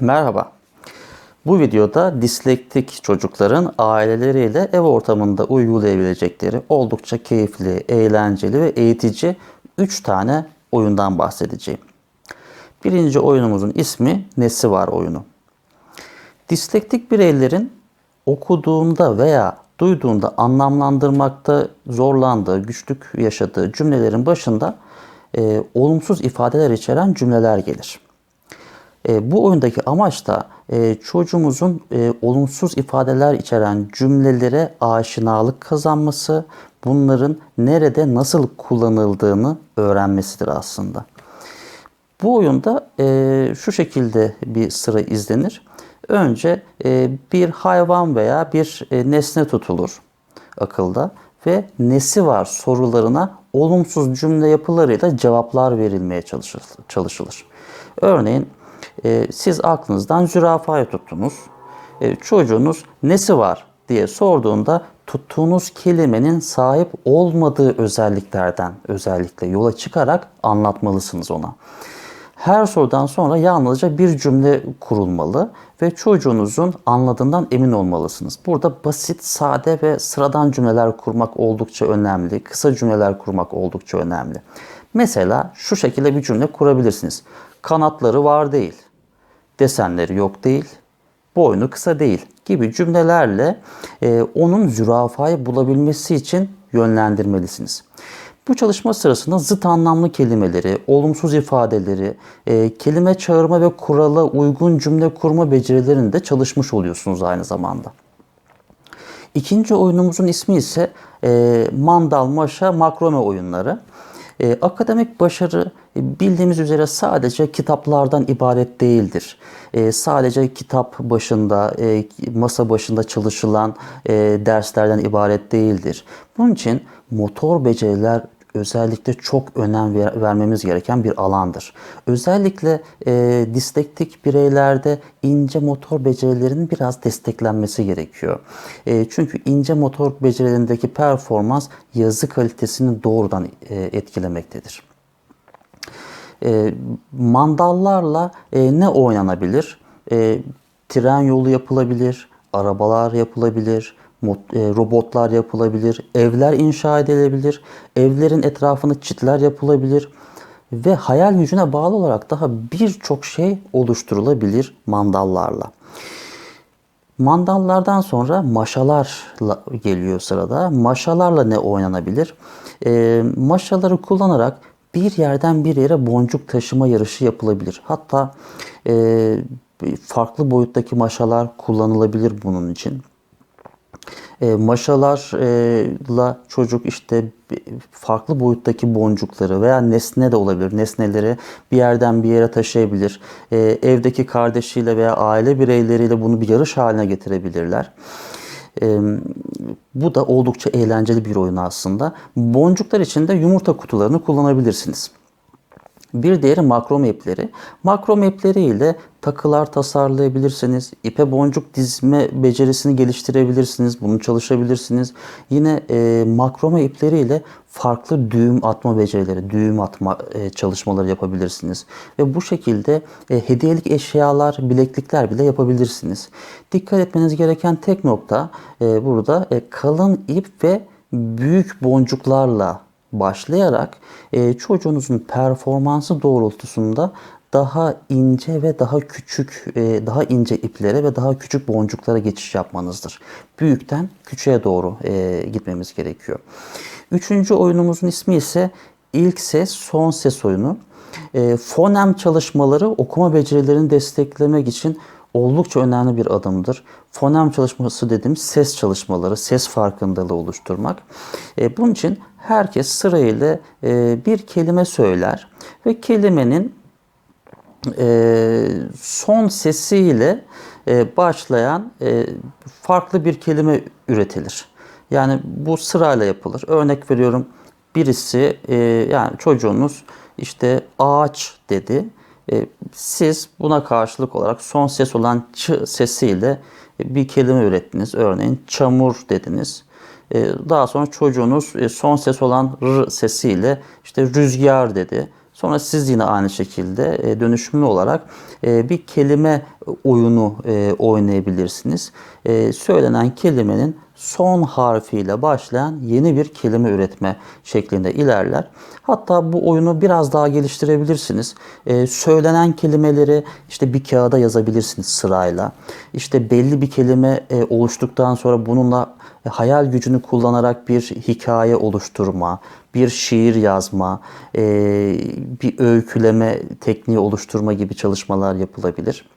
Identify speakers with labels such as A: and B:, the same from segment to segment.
A: Merhaba. Bu videoda dislektik çocukların aileleriyle ev ortamında uygulayabilecekleri oldukça keyifli, eğlenceli ve eğitici 3 tane oyundan bahsedeceğim. Birinci oyunumuzun ismi Nesi Var oyunu. Dislektik bireylerin okuduğunda veya duyduğunda anlamlandırmakta zorlandığı, güçlük yaşadığı cümlelerin başında e, olumsuz ifadeler içeren cümleler gelir. E, bu oyundaki amaç da e, çocuğumuzun e, olumsuz ifadeler içeren cümlelere aşinalık kazanması, bunların nerede nasıl kullanıldığını öğrenmesidir aslında. Bu oyunda şu şekilde bir sıra izlenir. Önce bir hayvan veya bir nesne tutulur akılda ve nesi var sorularına olumsuz cümle yapılarıyla cevaplar verilmeye çalışılır. Örneğin e, siz aklınızdan zürafayı tuttunuz. E, çocuğunuz nesi var diye sorduğunda tuttuğunuz kelimenin sahip olmadığı özelliklerden özellikle yola çıkarak anlatmalısınız ona. Her sorudan sonra yalnızca bir cümle kurulmalı ve çocuğunuzun anladığından emin olmalısınız. Burada basit, sade ve sıradan cümleler kurmak oldukça önemli. Kısa cümleler kurmak oldukça önemli. Mesela şu şekilde bir cümle kurabilirsiniz. Kanatları var değil, desenleri yok değil, boynu kısa değil gibi cümlelerle e, onun zürafayı bulabilmesi için yönlendirmelisiniz. Bu çalışma sırasında zıt anlamlı kelimeleri, olumsuz ifadeleri, e, kelime çağırma ve kurala uygun cümle kurma becerilerini de çalışmış oluyorsunuz aynı zamanda. İkinci oyunumuzun ismi ise e, Mandal Maşa Makrome oyunları. E, akademik başarı e, bildiğimiz üzere sadece kitaplardan ibaret değildir. E, sadece kitap başında, e, masa başında çalışılan e, derslerden ibaret değildir. Bunun için motor beceriler özellikle çok önem ver, vermemiz gereken bir alandır. Özellikle e, dislektik bireylerde ince motor becerilerinin biraz desteklenmesi gerekiyor. E, çünkü ince motor becerilerindeki performans yazı kalitesini doğrudan e, etkilemektedir. E, mandallarla e, ne oynanabilir? E, tren yolu yapılabilir, arabalar yapılabilir, robotlar yapılabilir, evler inşa edilebilir, evlerin etrafını çitler yapılabilir ve hayal gücüne bağlı olarak daha birçok şey oluşturulabilir mandallarla. Mandallardan sonra maşalar geliyor sırada. Maşalarla ne oynanabilir? E, maşaları kullanarak bir yerden bir yere boncuk taşıma yarışı yapılabilir. Hatta e, farklı boyuttaki maşalar kullanılabilir bunun için. E, maşalarla çocuk işte farklı boyuttaki boncukları veya nesne de olabilir. Nesneleri bir yerden bir yere taşıyabilir. E, evdeki kardeşiyle veya aile bireyleriyle bunu bir yarış haline getirebilirler. E, bu da oldukça eğlenceli bir oyun aslında. Boncuklar için de yumurta kutularını kullanabilirsiniz. Bir diğeri makro mapleri. Makro mapleri ile takılar tasarlayabilirsiniz. İpe boncuk dizme becerisini geliştirebilirsiniz. Bunu çalışabilirsiniz. Yine e, makrome ipleri ile farklı düğüm atma becerileri, düğüm atma e, çalışmaları yapabilirsiniz. Ve bu şekilde e, hediyelik eşyalar, bileklikler bile yapabilirsiniz. Dikkat etmeniz gereken tek nokta e, burada e, kalın ip ve büyük boncuklarla başlayarak e, çocuğunuzun performansı doğrultusunda daha ince ve daha küçük, e, daha ince iplere ve daha küçük boncuklara geçiş yapmanızdır. Büyükten küçüğe doğru e, gitmemiz gerekiyor. Üçüncü oyunumuzun ismi ise ilk ses, son ses oyunu. E, fonem çalışmaları okuma becerilerini desteklemek için oldukça önemli bir adımdır. Fonem çalışması dediğimiz ses çalışmaları, ses farkındalığı oluşturmak. E, bunun için herkes sırayla e, bir kelime söyler ve kelimenin e, son sesiyle e, başlayan e, farklı bir kelime üretilir. Yani bu sırayla yapılır. Örnek veriyorum birisi e, yani çocuğunuz işte ağaç dedi. E, siz buna karşılık olarak son ses olan ç sesiyle bir kelime ürettiniz. Örneğin çamur dediniz. E, daha sonra çocuğunuz e, son ses olan r sesiyle işte rüzgar dedi. Sonra siz yine aynı şekilde e, dönüşümlü olarak e, bir kelime oyunu e, oynayabilirsiniz. E, söylenen kelimenin son harfiyle başlayan yeni bir kelime üretme şeklinde ilerler. Hatta bu oyunu biraz daha geliştirebilirsiniz. E, söylenen kelimeleri işte bir kağıda yazabilirsiniz sırayla. İşte belli bir kelime e, oluştuktan sonra bununla e, hayal gücünü kullanarak bir hikaye oluşturma, bir şiir yazma, e, bir öyküleme tekniği oluşturma gibi çalışmalar yapılabilir.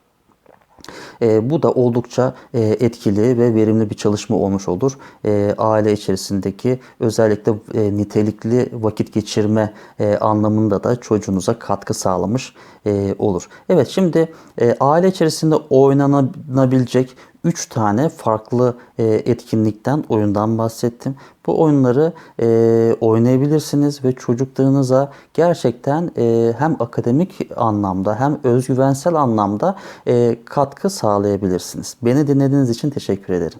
A: E, bu da oldukça e, etkili ve verimli bir çalışma olmuş olur. E, aile içerisindeki özellikle e, nitelikli vakit geçirme e, anlamında da çocuğunuza katkı sağlamış e, olur. Evet şimdi e, aile içerisinde oynanabilecek 3 tane farklı e, etkinlikten, oyundan bahsettim. Bu oyunları e, oynayabilirsiniz ve çocuklarınıza gerçekten e, hem akademik anlamda hem özgüvensel anlamda e, katkı sağlayabilirsiniz. Beni dinlediğiniz için teşekkür ederim.